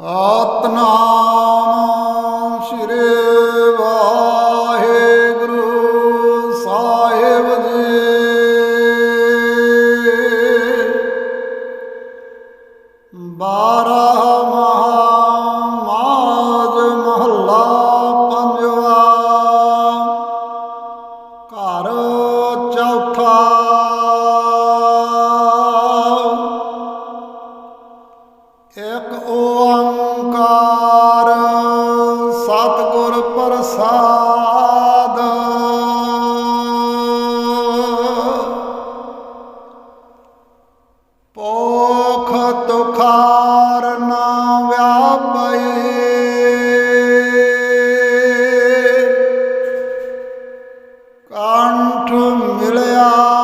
ਆਤਨਾਮ ਕੰਠ ਮਿਲਿਆ।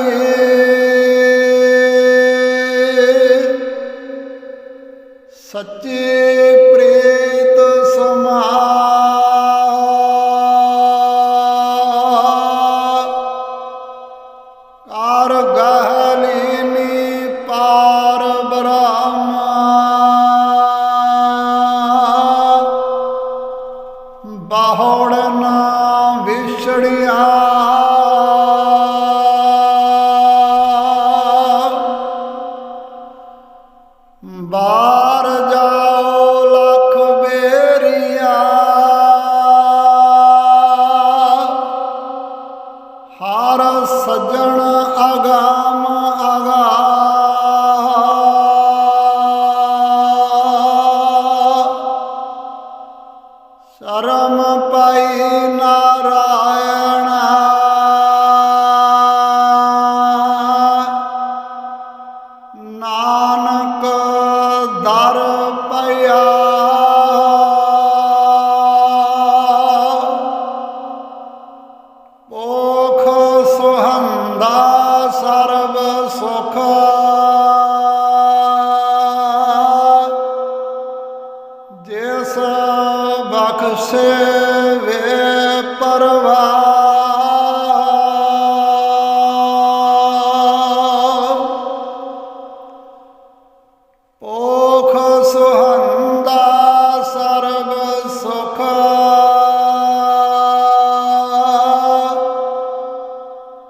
ਮਿਲੀ ਸੱਚੇ ਪ੍ਰੀਤ ਸਮਾ ਕਾਰ ਗਹਲੀਨੀ ਪਾਰ ਬ੍ਰਹਮਾ ਬਾਹੜ ਨਾ ਵਿਛੜਿਆ ਸ਼ਰਮ ਪਾਈ ਨਾਰਾਇਣ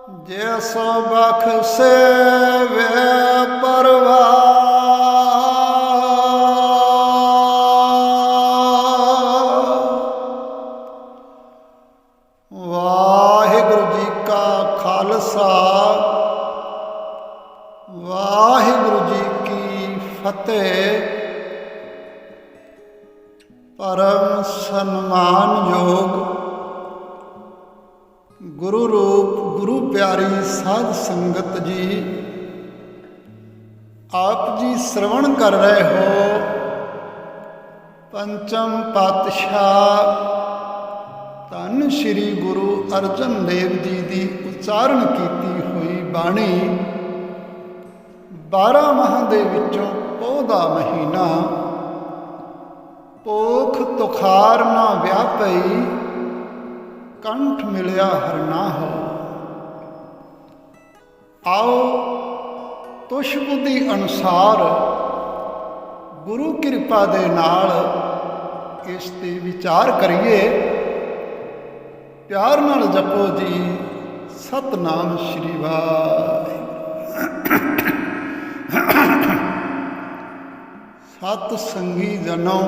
ਜਿਸ ਬਖਸ਼ੇ ਵੇ ਪਰਵਾ ਜੀ ਕਾ ਖਾਲਸਾ। ਵਾਹਿਗੁਰੂ ਜੀ ਕੀ ਫਤਿਹ। ਪਰਮ ਸਨਮਾਨਯੋਗ ਗੁਰੂ ਰੂਪ, ਗੁਰੂ ਪਿਆਰੀ ਸਾਧ ਸੰਗਤ ਜੀ, ਆਪ ਜੀ ਸ਼ਰਵਣ ਕਰ ਰਹੇ ਹੋ ਪੰਚਮ ਪਾਤਸ਼ਾਹ। ਧੰਨ ਸ਼੍ਰੀ ਗੁਰੂ ਅਰਜਨ ਦੇਵ ਜੀ ਦੀ ਉਚਾਰਨ ਕੀਤੀ ਹੋਈ ਬਾਣੀ 12 ਮਾਹ ਦੇ ਵਿੱਚੋਂ ਪੋਹ ਦਾ ਮਹੀਨਾ ਪੋਖ ਤੁਖਾਰ ਨਾ ਵਿਆਪਈ। ਕੰਠ ਮਿਲਿਆ ਹਰਨਾ ਹੋ ਆਓ ਤੁਸ਼ ਬੁੱਧੀ ਅਨੁਸਾਰ ਗੁਰੂ ਕਿਰਪਾ ਦੇ ਨਾਲ ਇਸ ਤੇ ਵਿਚਾਰ ਕਰੀਏ। ਪਿਆਰ ਨਾਲ ਜਪੋ ਜੀ, ਸਤਨਾਮ ਸ਼੍ਰੀ ਵਾਹਿਗੁਰੂ। ਸਤ ਸੰਗੀ ਜਨੋ,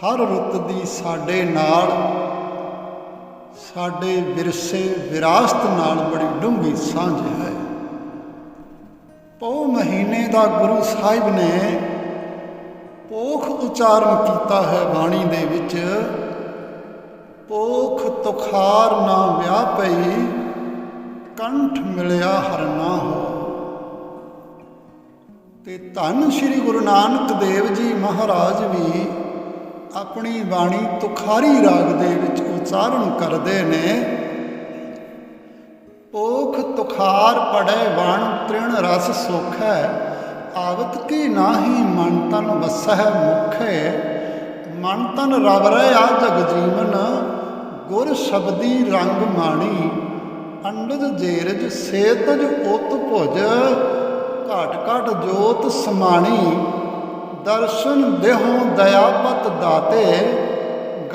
ਹਰ ਰੁੱਤ ਦੀ ਸਾਡੇ ਨਾਲ ਸਾਡੇ ਵਿਰਸੇ ਵਿਰਾਸਤ ਨਾਲ ਬੜੀ ਡੂੰਘੀ ਸਾਂਝ ਹੈ। ਪੋ ਮਹੀਨੇ ਦਾ ਗੁਰੂ ਸਾਹਿਬ ਨੇ ਪੋਖ ਉਚਾਰਨ ਕੀਤਾ ਹੈ ਬਾਣੀ ਦੇ ਵਿੱਚ। ਪੋਖ ਤੁਖਾਰ ਨਾ ਵਿਆਹ ਪਈ, ਕੰਠ ਮਿਲਿਆ ਹਰ ਨਾ ਹੋ। ਤੇ ਧੰਨ ਸ੍ਰੀ ਗੁਰੂ ਨਾਨਕ ਦੇਵ ਜੀ ਮਹਾਰਾਜ ਵੀ ਆਪਣੀ ਬਾਣੀ ਤੁਖਾਰੀ ਰਾਗ ਦੇ ਵਿੱਚ ਉਚਾਰਨ ਕਰਦੇ ਨੇ। ਪੋਖ ਤੁਖਾਰ ਪੜੈ ਵਣ ਤ੍ਰਿਣ ਰਸ ਸੋਖੈ, ਆਵਤ ਕੀ ਨਾਹੀ ਮਨ ਤਨ ਵਸਹਿ ਮੁਖੈ। ਮਨ ਤਨ ਰਵ ਰਿਆ ਜਗ ਜੀਵਨ, ਗੁਰ ਸ਼ਬਦੀ ਰੰਗ ਮਾਣੀ। ਅੰਡਜ ਜੇਰਜ ਸੇਤਜ ਉਤ ਭੁਜ, ਘਾਟ ਘਾਟ ਜੋਤ ਸਮਾਣੀ। ਦਰਸ਼ਨ ਦੇਹੋ ਦਇਆਪਤ ਦਾਤੇ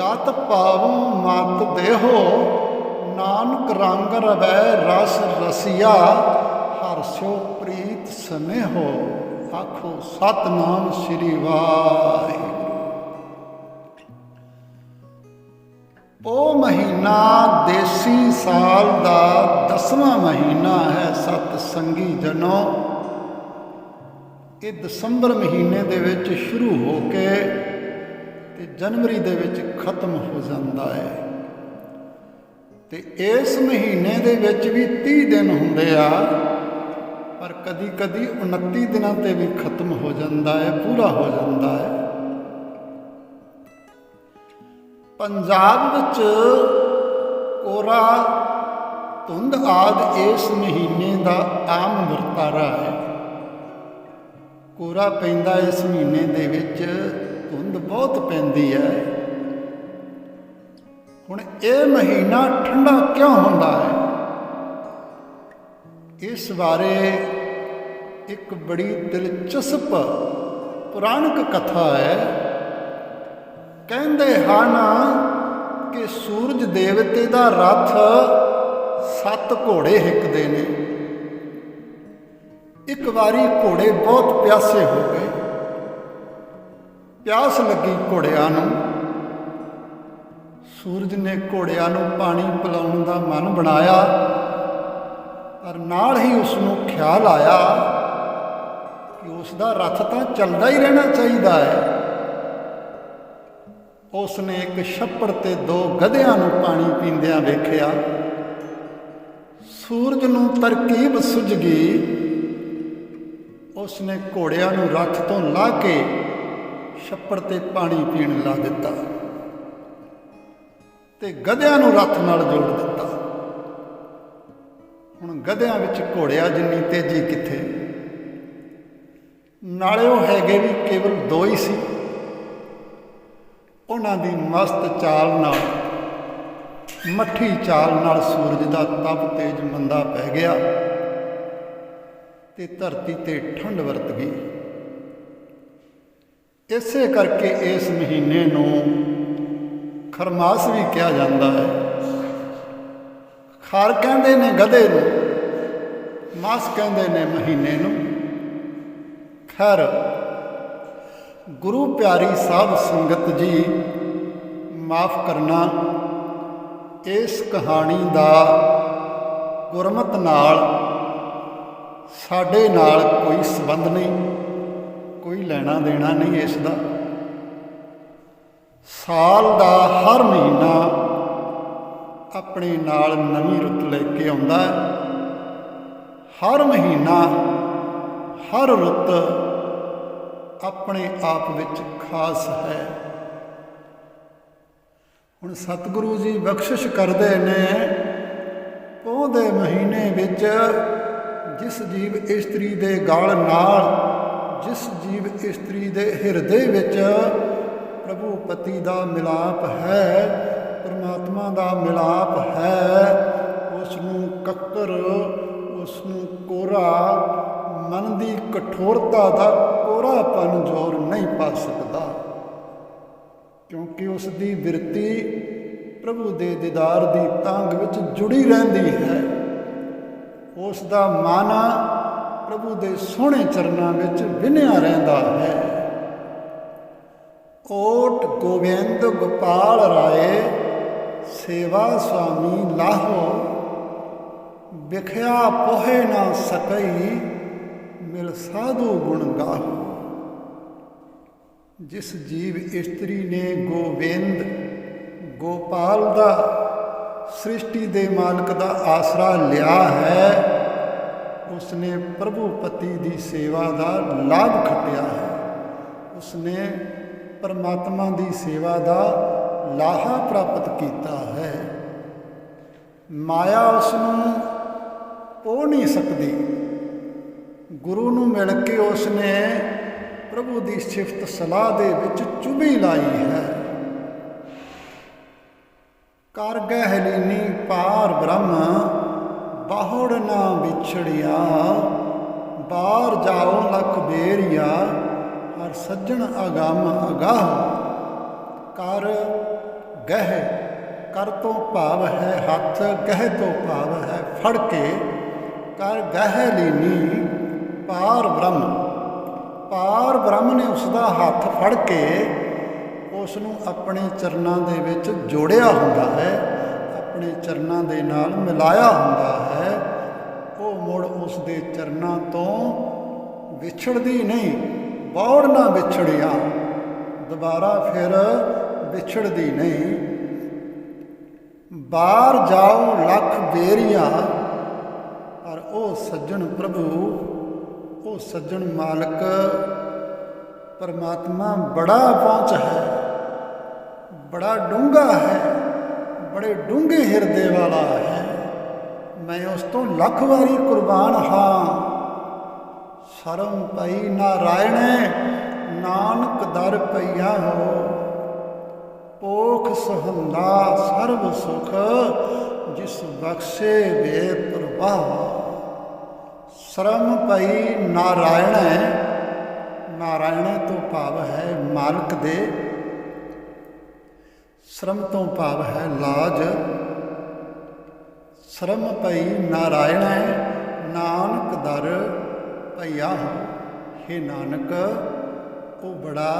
ਗਤ ਪਾਵੋ ਮਤ ਦੇਹੋ, ਨਾਨਕ ਰੰਗ ਰਵੈ ਰਸ ਰਸੀਆ ਹਰਸ਼ੋ ਪ੍ਰੀਤ ਸਨੇਹੋ, ਆਖੋ ਸਤਨਾਮ ਸ੍ਰੀ ਵਾਹਿਗੁਰੂ। ਪੋ ਮਹੀਨਾ ਦੇਸੀ ਸਾਲ ਦਾ ਦਸਵਾਂ ਮਹੀਨਾ ਹੈ ਸਤ ਸੰਗੀ ਜਨੋ। ਇਹ ਦਸੰਬਰ ਮਹੀਨੇ ਦੇ ਵਿੱਚ ਸ਼ੁਰੂ ਹੋ ਕੇ ਤੇ ਜਨਵਰੀ ਦੇ ਵਿੱਚ ਖਤਮ ਹੋ ਜਾਂਦਾ ਹੈ। ਤੇ ਇਸ ਮਹੀਨੇ ਦੇ ਵਿੱਚ ਵੀ 30 ਦਿਨ ਹੁੰਦੇ ਆ, ਪਰ ਕਦੀ ਕਦੀ 29 ਦਿਨਾਂ ਤੇ ਵੀ ਖਤਮ ਹੋ ਜਾਂਦਾ ਹੈ, ਪੂਰਾ ਹੋ ਜਾਂਦਾ ਹੈ। ਪੰਜਾਬ ਵਿੱਚ ਕੋਰਾ, ਧੁੰਦ ਆਦ ਇਸ ਮਹੀਨੇ ਦਾ ਆਮ ਵਰਤਾਰਾ ਹੈ। ਕੋਰਾ ਪੈਂਦਾ ਇਸ ਮਹੀਨੇ ਦੇ ਵਿੱਚ। ਧੁੰਦ ਬਹੁਤ ਪੈਂਦੀ ਹੈ। ਹੁਣ ਇਹ ਮਹੀਨਾ ਠੰਡਾ ਕਿਉਂ ਹੁੰਦਾ ਹੈ? ਇਸ ਬਾਰੇ ਇੱਕ ਬੜੀ ਦਿਲਚਸਪ ਪੁਰਾਣਕ ਕਥਾ ਹੈ। ਕਹਿੰਦੇ ਹਨ ਕਿ ਸੂਰਜ ਦੇਵਤੇ ਦਾ ਰਥ ਸੱਤ ਘੋੜੇ ਹਿੱਕਦੇ ਨੇ। ਇੱਕ ਵਾਰੀ ਘੋੜੇ ਬਹੁਤ ਪਿਆਸੇ ਹੋ ਗਏ। ਪਿਆਸ ਲੱਗੀ ਘੋੜਿਆਂ ਨੂੰ। ਸੂਰਜ ਨੇ ਘੋੜਿਆਂ ਨੂੰ ਪਾਣੀ ਪਿਲਾਉਣ ਦਾ ਮਨ ਬਣਾਇਆ, ਪਰ ਨਾਲ ਹੀ ਉਸ ਨੂੰ ਖਿਆਲ ਆਇਆ ਕਿ ਉਸ ਦਾ ਰਥ ਤਾਂ ਚੱਲਦਾ ਹੀ ਰਹਿਣਾ ਚਾਹੀਦਾ ਹੈ। ਉਸ ਨੇ ਇੱਕ ਛੱਪੜ ਤੇ ਦੋ ਗਧਿਆਂ ਨੂੰ ਪਾਣੀ ਪੀਂਦਿਆਂ ਵੇਖਿਆ। ਸੂਰਜ ਨੂੰ ਤਰਕੀਬ ਸੁੱਝ ਗਈ। ਉਸ ਨੇ ਘੋੜਿਆਂ ਨੂੰ ਰੱਥ ਤੋਂ ਲਾ ਕੇ ਛੱਪੜ ਤੇ ਪਾਣੀ ਪੀਣ ਲਾ ਦਿੱਤਾ ਤੇ ਗਧਿਆਂ ਨੂੰ ਰੱਥ ਨਾਲ ਜੋੜ ਦਿੱਤਾ। ਹੁਣ ਗਧਿਆਂ ਵਿੱਚ ਘੋੜਿਆ ਜਿੰਨੀ ਤੇਜ਼ੀ ਕਿੱਥੇ? ਨਾਲੇ ਉਹ ਹੈਗੇ ਵੀ ਕੇਵਲ ਦੋ ਹੀ ਸੀ। ਉਹਨਾਂ ਦੀ ਮਸਤ ਚਾਲ ਨਾਲ, ਮੱਠੀ ਚਾਲ ਨਾਲ ਸੂਰਜ ਦਾ ਤਪ ਤੇਜ ਮੰਦਾ ਪੈ ਗਿਆ ਤੇ ਧਰਤੀ ਤੇ ਠੰਡ ਵਰਤ ਗਈ। ਇਸੇ ਕਰਕੇ ਇਸ ਮਹੀਨੇ ਨੂੰ ਖਰਮਾਸ ਵੀ ਕਿਹਾ ਜਾਂਦਾ ਹੈ। ਖਾਰ ਕਹਿੰਦੇ ਨੇ ਗਧੇ ਨੂੰ, ਮਾਸ ਕਹਿੰਦੇ ਨੇ ਮਹੀਨੇ ਨੂੰ। ਖੈਰ, ਗੁਰੂ ਪਿਆਰੀ ਸਾਧ ਸੰਗਤ ਜੀ, ਮਾਫ ਕਰਨਾ, ਇਸ ਕਹਾਣੀ ਦਾ ਗੁਰਮਤ ਨਾਲ, ਸਾਡੇ ਨਾਲ ਕੋਈ ਸਬੰਧ ਨਹੀਂ। ਕੋਈ ਲੈਣਾ ਦੇਣਾ ਨਹੀਂ ਇਸ ਦਾ ਸਾਲ ਦਾ ਹਰ ਮਹੀਨਾ ਆਪਣੇ ਨਾਲ ਨਵੀਂ ਰੁੱਤ ਲੈ ਕੇ ਆਉਂਦਾ ਹੈ। ਹਰ ਮਹੀਨਾ ਹਰ ਰੁੱਤ ਆਪਣੇ ਆਪ ਵਿੱਚ ਖਾਸ ਹੈ। ਹੁਣ ਸਤਿਗੁਰੂ ਜੀ ਬਖਸ਼ਿਸ਼ ਕਰਦੇ ਨੇ ਪੋਹ ਦੇ ਮਹੀਨੇ ਵਿੱਚ ਜਿਸ ਜੀਵ ਇਸਤਰੀ ਦੇ ਗਾਲ ਨਾਲ ਜਿਸ ਜੀਵ ਇਸਤਰੀ ਦੇ ਹਿਰਦੇ ਵਿੱਚ ਪ੍ਰਭੂ ਪਤੀ ਦਾ ਮਿਲਾਪ ਹੈ, ਪਰਮਾਤਮਾ ਦਾ ਮਿਲਾਪ ਹੈ ਉਸ ਨੂੰ ਕੱਕਰ ਉਸ ਨੂੰ ਕੋਰਾ, ਮਨ ਦੀ ਕਠੋਰਤਾ ਦਾ ਕੋਰਾਪਨ ਜ਼ੋਰ ਨਹੀਂ ਪਾ ਸਕਦਾ। ਕਿਉਂਕਿ ਉਸ ਦੀ ਬਿਰਤੀ ਪ੍ਰਭੂ ਦੇ ਦੀਦਾਰ ਦੀ ਤੰਗ ਵਿੱਚ ਜੁੜੀ ਰਹਿੰਦੀ ਹੈ। ਉਸ ਦਾ ਮਨ ਪ੍ਰਭੂ ਦੇ ਸੋਹਣੇ ਚਰਨਾਂ ਵਿੱਚ ਵਿਨਿਆ ਰਹਿੰਦਾ ਹੈ। ਓਟ ਗੋਬਿੰਦ ਗੋਪਾਲ ਰਾਏ, ਸੇਵਾ ਸੁਆਮੀ ਲਾਹੋ ਵਿਖਿਆ ਪੋਹੇ ਨਾ ਸਕਈ, ਮਿਲ ਸਾਧੂ ਗੁਣ ਗਾਹੋ। ਜਿਸ ਜੀਵ ਇਸਤਰੀ ਨੇ ਗੋਬਿੰਦ ਗੋਪਾਲ ਦਾ, ਸ੍ਰਿਸ਼ਟੀ ਦੇ ਮਾਲਕ ਦਾ ਆਸਰਾ ਲਿਆ ਹੈ ਉਸਨੇ ਪ੍ਰਭੂ ਪਤੀ ਦੀ ਸੇਵਾ ਦਾ ਲਾਭ ਖੱਟਿਆ ਹੈ। ਉਸਨੇ ਪਰਮਾਤਮਾ ਦੀ ਸੇਵਾ ਦਾ ਲਾਹਾ ਪ੍ਰਾਪਤ ਕੀਤਾ ਹੈ। ਮਾਇਆ ਉਸ ਨੂੰ ਪੋ ਨਹੀਂ ਸਕਦੀ। ਗੁਰੂ ਨੂੰ ਮਿਲ ਕੇ ਉਸਨੇ ਪ੍ਰਭੂ ਦੀ ਸਿਫਤ ਸਲਾਹ ਦੇ ਵਿੱਚ ਚੁਭੀ ਲਾਈ ਹੈ। ਕਰ ਗਹਿ ਪਾਰ ਬ੍ਰਹਮ ਬਾਹੜ ਨਾ ਵਿਛੜਿਆ। ਬਾਹਰ ਜਾਓ ਲਖ ਬੇਰੀਆ, ਹਰ ਸੱਜਣ ਅਗਮ ਅਗਾਹ। ਕਰ ਗਹਿ, ਕਰ ਤੋਂ ਭਾਵ ਹੈ ਹੱਥ, ਗਹਿ ਤੋਂ ਭਾਵ ਹੈ ਫੜ ਕੇ। ਕਰ ਗਹਿ ਲੀਨੀ, ਪਾਰ ਬ੍ਰਹਮ। ਪਾਰ ਬ੍ਰਹਮ ਨੇ ਉਸ ਦਾ ਹੱਥ ਫੜ ਕੇ ਉਸ ਨੂੰ ਆਪਣੇ ਚਰਨਾਂ ਦੇ ਵਿੱਚ ਜੋੜਿਆ ਹੁੰਦਾ ਹੈ, ਆਪਣੇ ਚਰਨਾਂ ਦੇ ਨਾਲ ਮਿਲਾਇਆ ਹੁੰਦਾ ਹੈ। ਉਸ ਦੇ ਚਰਨਾਂ ਤੋਂ ਵਿਛੜਦੀ ਨਹੀਂ, ਬੌੜ ਨਾ ਵਿਛੜਿਆ, ਦੁਬਾਰਾ ਫਿਰ ਵਿਛੜਦੀ ਨਹੀਂ। ਬਾਹਰ ਜਾਓ ਲੱਖ ਬੇਰੀਆ, ਪਰ ਉਹ ਸੱਜਣ ਪ੍ਰਭੂ, ਉਹ ਸੱਜਣ ਮਾਲਕ ਪਰਮਾਤਮਾ ਬੜਾ ਪਹੁੰਚ ਹੈ, ਬੜਾ ਡੂੰਘਾ ਹੈ, ਬੜੇ ਡੂੰਘੇ ਹਿਰਦੇ ਵਾਲਾ ਹੈ। ਮੈਂ ਉਸ ਤੋਂ ਲੱਖ ਵਾਰੀ ਕੁਰਬਾਨ ਹਾਂ। ਸ਼ਰਮ ਪਈ ਨਾਰਾਇਣ, ਨਾਨਕ ਦਰ ਪਈਆ ਹੋ। ਪੋਖ ਸਹੰਦਾ ਸਰਬ ਸੁਖ, ਜਿਸ ਬਖਸ਼ੇ ਵੇ ਪ੍ਰਵਾਹ ਸ਼ਰਮ ਪਈ ਨਾਰਾਇਣ ਨਾਰਾਇਣ ਤੋਂ ਭਾਵ ਹੈ ਮਾਲਕ ਦੇ। ਸ਼ਰਮ ਤੋਂ ਭਾਵ ਹੈ ਲਾਜ। ਸ਼ਰਮ ਪਈ, ਨਾਰਾਇਣ ਨਾਨਕ ਦਰ ਭਈਆ ਹੇ। ਨਾਨਕ, ਉਹ ਬੜਾ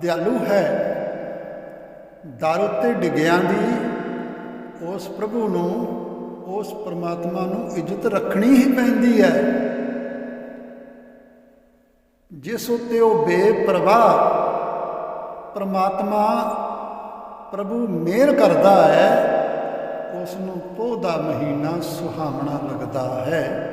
ਦਿਆਲੂ ਹੈ। ਦਰ ਉੱਤੇ ਡਿੱਗਿਆਂ ਦੀ ਉਸ ਪ੍ਰਭੂ ਨੂੰ, ਉਸ ਪਰਮਾਤਮਾ ਨੂੰ ਇੱਜ਼ਤ ਰੱਖਣੀ ਹੀ ਪੈਂਦੀ ਹੈ। ਜਿਸ ਉਤੇ ਉਹ ਬੇਪਰਵਾਹ ਪਰਮਾਤਮਾ ਪ੍ਰਭੂ ਮਿਹਰ ਕਰਦਾ ਹੈ ਉਸ ਨੂੰ ਪੋਹ ਦਾ ਮਹੀਨਾ ਸੁਹਾਵਣਾ ਲੱਗਦਾ ਹੈ।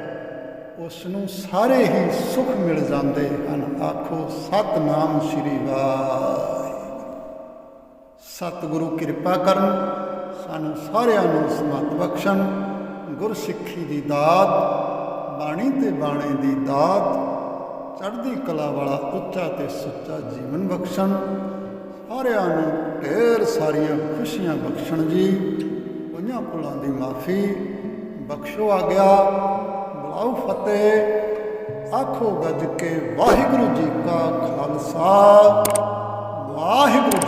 ਉਸ ਨੂੰ ਸਾਰੇ ਹੀ ਸੁਖ ਮਿਲ ਜਾਂਦੇ ਹਨ। ਆਖੋ, ਸਤਨਾਮ ਸ੍ਰੀ ਵਾਹਿਗੁਰੂ। ਸਤਿਗੁਰੂ ਕਿਰਪਾ ਕਰਨ, ਸਾਨੂੰ ਸਾਰਿਆਂ ਨੂੰ ਸਮਤ ਬਖਸ਼ਣ। ਗੁਰਸਿੱਖੀ ਦੀ ਦਾਤ, ਬਾਣੀ ਤੇ ਬਾਣੇ ਦੀ ਦਾਤ, ਚੜ੍ਹਦੀ ਕਲਾ ਵਾਲਾ ਉੱਚਾ ਤੇ ਸੁੱਚਾ ਜੀਵਨ ਬਖਸ਼ਣ। ਸਾਰਿਆਂ ਨੂੰ ਢੇਰ ਸਾਰੀਆਂ ਖੁਸ਼ੀਆਂ ਬਖਸ਼ਣ ਜੀ। ਕੋਈਆਂ ਭੁੱਲਾਂ ਦੀ ਮਾਫੀ ਬਖਸ਼ੋ ਆ ਗਿਆ। ਬੁਲਾਓ ਫਤਿਹ, ਆਖੋ ਗੱਜ ਕੇ ਵਾਹਿਗੁਰੂ ਜੀ ਕਾ ਖਾਲਸਾ। ਵਾਹਿਗੁਰੂ